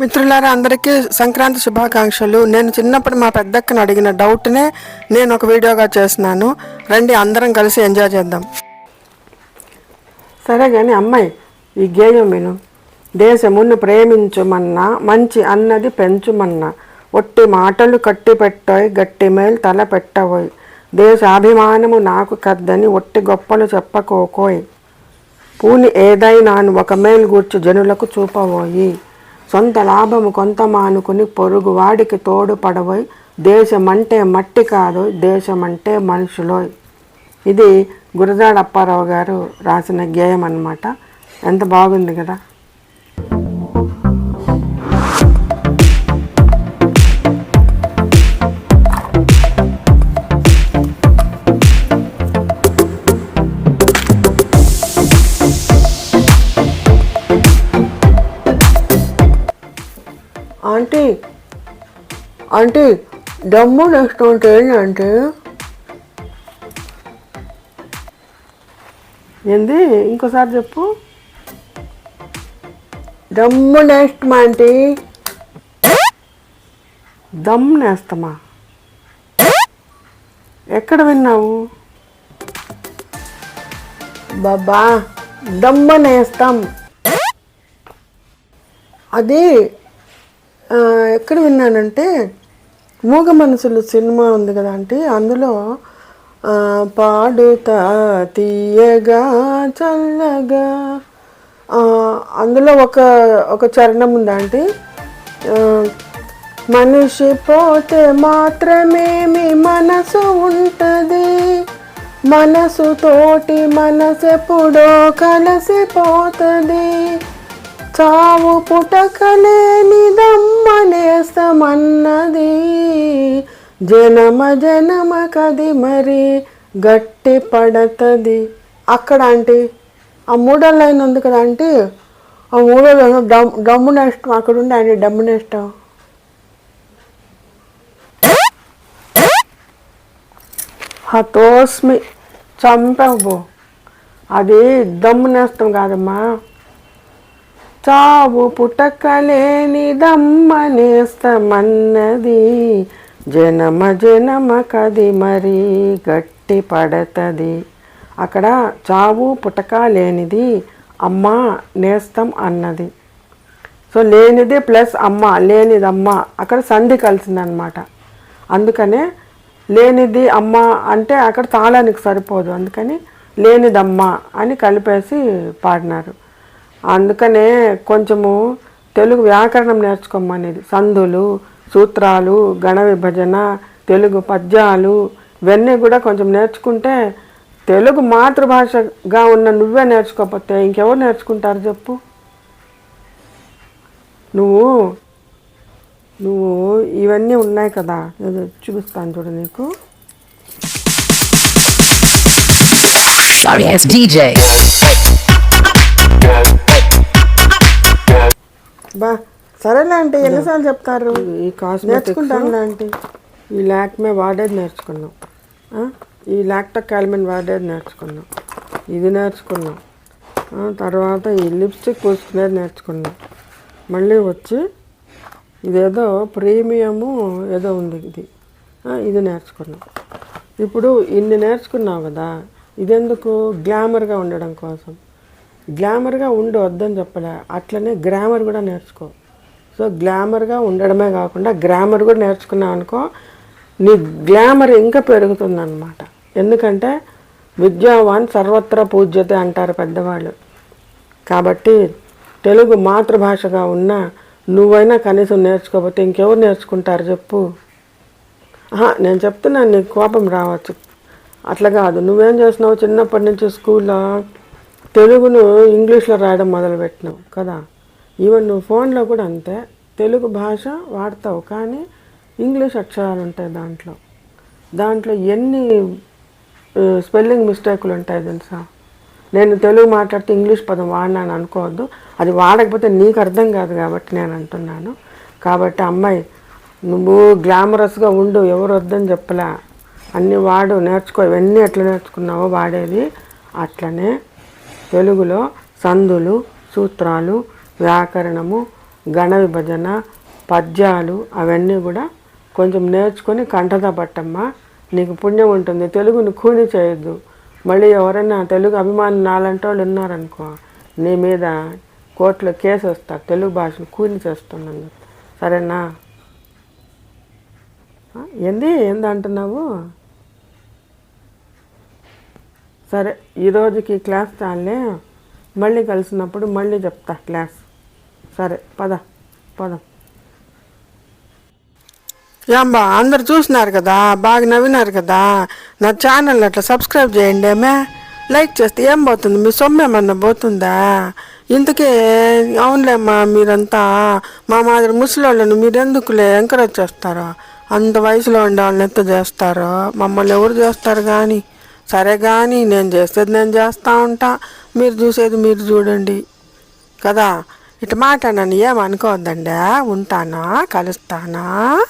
మిత్రులారా అందరికీ సంక్రాంతి శుభాకాంక్షలు. నేను చిన్నప్పుడు మా పెద్దక్కని అడిగిన డౌట్నే నేను ఒక వీడియోగా చేస్తున్నాను. రండి అందరం కలిసి ఎంజాయ్ చేద్దాం. సరే కానీ అమ్మాయి ఈ గేయం విను. దేశమును ప్రేమించుమన్నా మంచి అన్నది పెంచుమన్నా ఒట్టి మాటలు కట్టి పెట్టోయ్ గట్టి మేలు తల పెట్టవోయ్ దేశాభిమానము నాకు కద్దని ఒట్టి గొప్పలు చెప్పకోకోయ్. పూని ఏదైనాను ఒక మేలు గూర్చి జనులకు చూపబోయి. సొంత లాభము కొంత మానుకుని పొరుగు వాడికి తోడుపడబోయి దేశమంటే మట్టి కాదు దేశమంటే మనుషులోయ్. ఇది గురజాడ అప్పారావు గారు రాసిన గేయం అన్నమాట ఎంత బాగుంది కదా? ఆంటీ. ఆంటీ దమ్ము నెక్స్ట్ అంటే ఏంటంటే ఏంది? ఇంకోసారి చెప్పు. దమ్ము నేస్తమా ఆంటీ? దమ్ నేస్తమా ఎక్కడ విన్నావు? బాబా దమ్మ నేస్తాం అది ఎక్కడ విన్నానంటే మూగ మనసులు సినిమా ఉంది కదా అంటే అందులో పాడుతా తీయగా చల్లగా అందులో ఒక ఒక చరణం ఉందా అంటే మనిషి పోతే మాత్రమేమి మనసు ఉంటుంది. మనసు తోటి మనసెప్పుడో కలిసిపోతుంది. చావు పుటకలేని దమ్మనేస్తమన్నది జనమ జనమ కది మరి గట్టి పడతది. అక్కడ అంటే ఆ మూడో లైన్ ఉంది కదా అంటే ఆ మూడో లైన్ డమ్ డమ్ము నేష్టం అక్కడ ఉండే అండి డమ్ము నేష్టం హతోస్మి చంపవు అది దమ్ము నేస్తం కాదమ్మా. చావు పుట్టకలేని దమ్మనేస్తమన్నది జనమ జనమ కది మరీ గట్టి పడతది. అక్కడ చావు పుటక లేనిది అమ్మ నేస్తం అన్నది. సో లేనిది ప్లస్ అమ్మ లేనిది అమ్మ అక్కడ సంధి కలిసిందనమాట అందుకనే లేనిది అమ్మ అంటే అక్కడ తాళానికి సరిపోదు. అందుకని లేనిదమ్మ అని కలిపేసి పాడినారు. అందుకనే కొంచెము తెలుగు వ్యాకరణం నేర్చుకోమనేది సందులు సూత్రాలు గణ విభజన తెలుగు పద్యాలు ఇవన్నీ కూడా కొంచెం నేర్చుకుంటే తెలుగు మాతృభాషగా ఉన్న నువ్వే నేర్చుకోకపోతే ఇంకెవరు నేర్చుకుంటారు చెప్పు? నువ్వు నువ్వు ఇవన్నీ ఉన్నాయి కదా. చూపిస్తాను చూడు నీకు. Sorry, it's DJ. బా సరేలే అంటే ఎన్నిసార్లు చెప్తారు? ఈ నేర్చుకుంటాను అంటే ఈ లాక్మే వాడేది నేర్చుకున్నాం. ఆ? ఈ లాక్టక్ క్యాల్మిన్ వాడేది నేర్చుకున్నాం. ఇది నేర్చుకున్నాం. ఆ, తర్వాత ఈ లిప్స్టిక్ పూసుకునేది నేర్చుకున్నాం. మళ్ళీ వచ్చి ఇదేదో ప్రీమియము ఏదో ఉంది ఇది. ఆ, ఇది నేర్చుకున్నాం. ఇప్పుడు ఇన్ని నేర్చుకున్నావు కదా ఇదెందుకు? గ్లామర్గా ఉండడం కోసం. గ్లామర్గా ఉండు వద్దని చెప్పలే. అట్లనే గ్రామర్ కూడా నేర్చుకో. సో గ్లామర్గా ఉండడమే కాకుండా గ్రామర్ కూడా నేర్చుకున్నావు అనుకో నీ గ్లామర్ ఇంకా పెరుగుతుంది అనమాట ఎందుకంటే విద్యావాన్ సర్వత్ర పూజ్యతే అంటారు పెద్దవాళ్ళు. కాబట్టి తెలుగు మాతృభాషగా ఉన్న నువ్వైనా కనీసం నేర్చుకోకపోతే ఇంకెవరు నేర్చుకుంటారు చెప్పు. ఆహా, నేను చెప్తున్నాను నీకు కోపం రావచ్చు. అట్లా కాదు. నువ్వేం చేస్తున్నావు? చిన్నప్పటి నుంచి స్కూల్లో తెలుగును ఇంగ్లీష్లో రాయడం మొదలుపెట్టినావు కదా? ఈవెన్ నువ్వు ఫోన్లో కూడా అంతే. తెలుగు భాష వాడతావు కానీ ఇంగ్లీష్ అక్షరాలు ఉంటాయి దాంట్లో. దాంట్లో ఎన్ని స్పెల్లింగ్ మిస్టేకులు ఉంటాయి తెలుసా? నేను తెలుగు మాట్లాడితే ఇంగ్లీష్ పదం వాడినాను అనుకోవద్దు. అది వాడకపోతే నీకు అర్థం కాదు కాబట్టి నేను అంటున్నాను. కాబట్టి అమ్మాయి నువ్వు గ్లామరస్గా ఉండు ఎవరు వద్దని చెప్పలే. అన్నీ వాడు నేర్చుకో ఇవన్నీ ఎట్లా నేర్చుకున్నావో వాడేది అట్లనే. తెలుగులో సందులు సూత్రాలు వ్యాకరణము గణ విభజన పద్యాలు అవన్నీ కూడా కొంచెం నేర్చుకొని కంఠత పట్టమ్మా. నీకు పుణ్యం ఉంటుంది. తెలుగుని కూని చేయొద్దు. మళ్ళీ ఎవరైనా తెలుగు అభిమానులు నాలంటి వాళ్ళు ఉన్నారనుకో నీ మీద కోర్టులో కేసు వస్తారు తెలుగు భాషను కూని చేస్తున్నాను సరేనా? ఏంది? ఏందంటున్నావు సరే ఈరోజుకి క్లాస్ చాలే. మళ్ళీ కలిసినప్పుడు మళ్ళీ చెప్తా క్లాస్. సరే పద పదం. ఏంబా అందరు చూసినారు కదా బాగా నవ్వినారు కదా. నా ఛానల్ అట్లా సబ్స్క్రైబ్ చేయండి ఏమే? లైక్ చేస్తే ఏం పోతుంది? మీ సొమ్ము ఏమన్నా పోతుందా? ఇంతకే అవునులేమ్మా మీరంతా మా మాదిరి ముసలి మీరు ఎందుకులే ఎంకరేజ్ చేస్తారో? అంత వయసులో ఉండే వాళ్ళని ఎంత చేస్తారో? మమ్మల్ని ఎవరు చేస్తారు కానీ సరే కానీ నేను చేసేది నేను చేస్తూ ఉంటా. మీరు చూసేది మీరు చూడండి. కదా? ఇటు మాట నన్ను ఏమనుకోవద్దండి? ఉంటానా? కలుస్తానా?